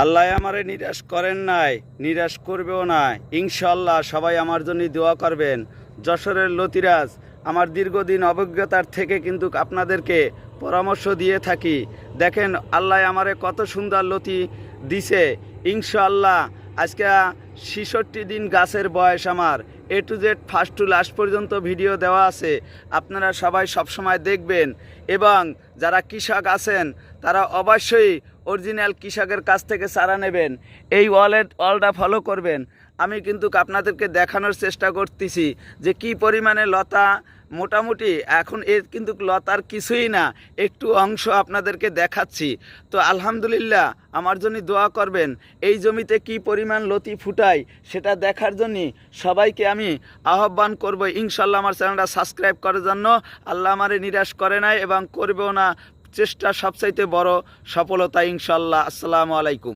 আল্লাহ আমারে নিরাশ করেন নাই, নিরাশ করবেও না ইনশাল্লাহ সবাই আমার জন্য দোয়া করবেন। যশোরের লতিরাজ, আমার দীর্ঘদিন অভিজ্ঞতার থেকে কিন্তু আপনাদেরকে পরামর্শ দিয়ে থাকি। দেখেন, আল্লাহ আমারে কত সুন্দর লতি দিছে। ইনশাল্লাহ আজকে ছিষট্টি দিন গাছের বয়স আমার। A to Z first to last পর্যন্ত ভিডিও দেওয়া আছে। আপনারা সবাই সবসময় দেখবেন। এবং যারা কৃষক আছেন, তারা অবশ্যই অরিজিনাল কৃষকের কাছ থেকে চারা নেবেন। এই ওয়ালেট অলটা ফলো করবেন। আমি কিন্তু আপনাদেরকে দেখানোর চেষ্টা করতেছি যে কি পরিমাণে লতা মোটামুটি এখন এর কিন্তু লতার কিছুই না, একটু অংশ আপনাদেরকে দেখাচ্ছি। তো আলহামদুলিল্লাহ, আমার জন্য দোয়া করবেন, এই জমিতে কি পরিমাণ লতি ফুটাই সেটা দেখার জন্য সবাইকে আমি আহ্বান করব। ইনশাল্লাহ আমার চ্যানেলটা সাবস্ক্রাইব করার জন্য, আল্লাহ আমারে নিরাশ করে নাই এবং করবেও না। চেষ্টা সবচাইতে বড় সফলতা ইনশাল্লাহ আসসালামু আলাইকুম।